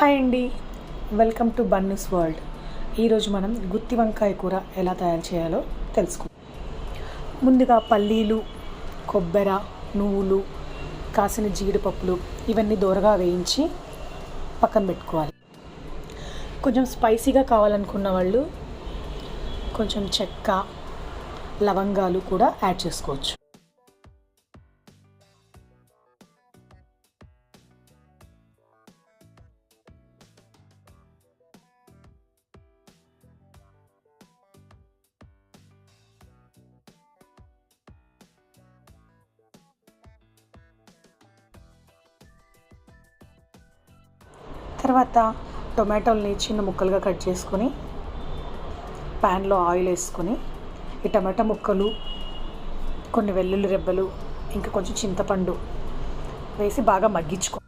Hi అండి. Welcome to Bunny's world ఈరోజు మనం గుత్తి వంకాయ కూర ఎలా తయారు చేయాలో తెలుసుకుందాం. ముందుగా పల్లీలు కొబ్బరి నువ్వులు కాసిన జీడిపప్పులు ఇవన్నీ దూరగా వేయించి పక్కన పెట్టుకోవాలి. కొంచెం స్పైసీగా కావాలనుకున్న వాళ్ళు కొంచెం చెక్క లవంగాలు కూడా యాడ్ చేసుకోవచ్చు. తర్వాత టొమాటోల్ని చిన్న ముక్కలుగా కట్ చేసుకొని ప్యాన్లో ఆయిల్ వేసుకొని ఈ టమాటా ముక్కలు కొన్ని వెల్లుల్లి రెబ్బలు ఇంకా కొంచెం చింతపండు వేసి బాగా మగ్గించుకో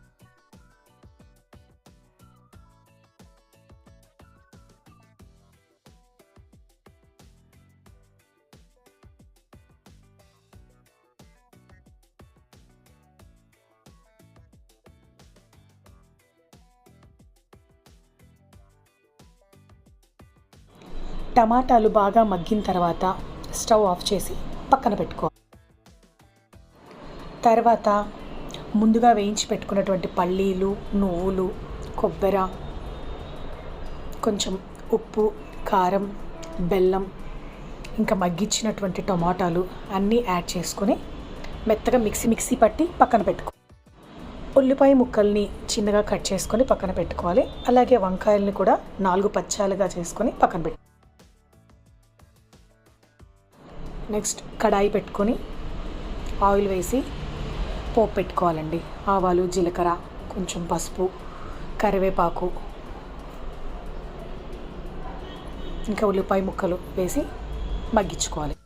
టమాటాలు బాగా మగ్గిన తర్వాత స్టవ్ ఆఫ్ చేసి పక్కన పెట్టుకో. తర్వాత ముందుగా వేయించి పెట్టుకున్నటువంటి పల్లీలు నువ్వులు కొబ్బరి కొంచెం ఉప్పు కారం బెల్లం ఇంకా మగ్గించినటువంటి టమాటాలు అన్నీ యాడ్ చేసుకొని మెత్తగా మిక్సీ మిక్సీ పట్టి పక్కన పెట్టుకో. ఉల్లిపాయ ముక్కల్ని చిన్నగా కట్ చేసుకొని పక్కన పెట్టుకోవాలి. అలాగే వంకాయల్ని కూడా నాలుగు పచ్చాలుగా చేసుకొని పక్కన పెట్టు నెక్స్ట్ కడాయి పెట్టుకొని ఆయిల్ వేసి పోపు పెట్టుకోవాలండి. ఆవాలు జీలకర్ర కొంచెం పసుపు కరివేపాకు ఇంకా ఉల్లిపాయ ముక్కలు వేసి మగ్గించుకోవాలి.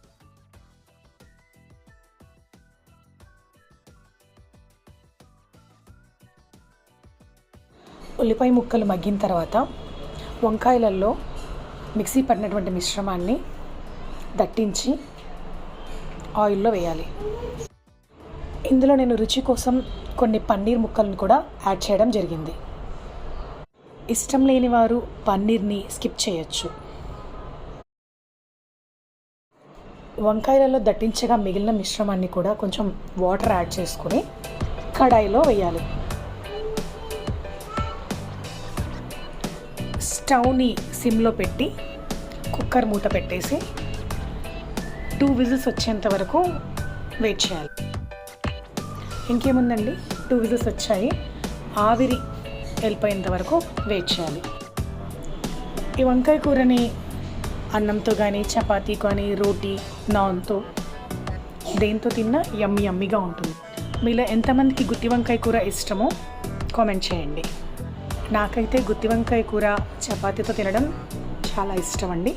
ఉల్లిపాయ ముక్కలు మగ్గిన తర్వాత వంకాయలలో మిక్సీ పడినటువంటి మిశ్రమాన్ని దట్టించి ఆయిల్లో వేయాలి. ఇందులో నేను రుచి కోసం కొన్ని పన్నీర్ ముక్కలను కూడా యాడ్ చేయడం జరిగింది. ఇష్టం లేని వారు పన్నీర్ని స్కిప్ చేయొచ్చు. వంకాయలలో దట్టించగా మిగిలిన మిశ్రమాన్ని కూడా కొంచెం వాటర్ యాడ్ చేసుకొని కడాయిలో వేయాలి. స్టవ్ని సిమ్లో పెట్టి కుక్కర్ మూత పెట్టేసి టూ విజిల్స్ వచ్చేంత వరకు వెయిట్ చేయాలి. ఇంకేముందండి? టూ విజిల్స్ వచ్చాయి. ఆవిరి వెళ్ళిపోయేంత వరకు వెయిట్ చేయాలి. ఈ వంకాయ కూరని అన్నంతో కానీ చపాతీ కానీ రోటీ నాన్తో దేంతో తిన్నా యమ్మి యమ్మిగా ఉంటుంది. మీలో ఎంతమందికి గుత్తి వంకాయ కూర ఇష్టమో కామెంట్ చేయండి. నాకైతే గుత్తి వంకాయ కూర చపాతీతో తినడం చాలా ఇష్టం అండి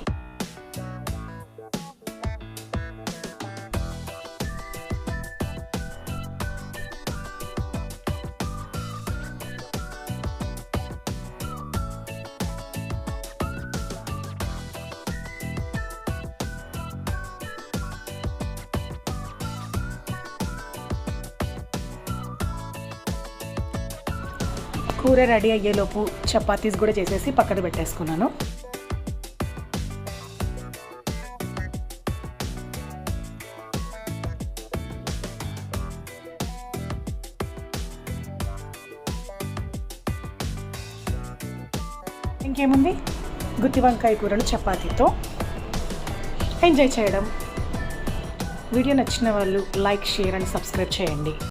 కూర రెడీ అయ్యేలోపు చపాతీస్ కూడా చేసేసి పక్కన పెట్టేసుకున్నాను. ఇంకేముంది? గుత్తి వంకాయ కూరలు చపాతీతో ఎంజాయ్ చేయడం. వీడియో నచ్చిన వాళ్ళు లైక్ షేర్ అండ్ సబ్స్క్రైబ్ చేయండి.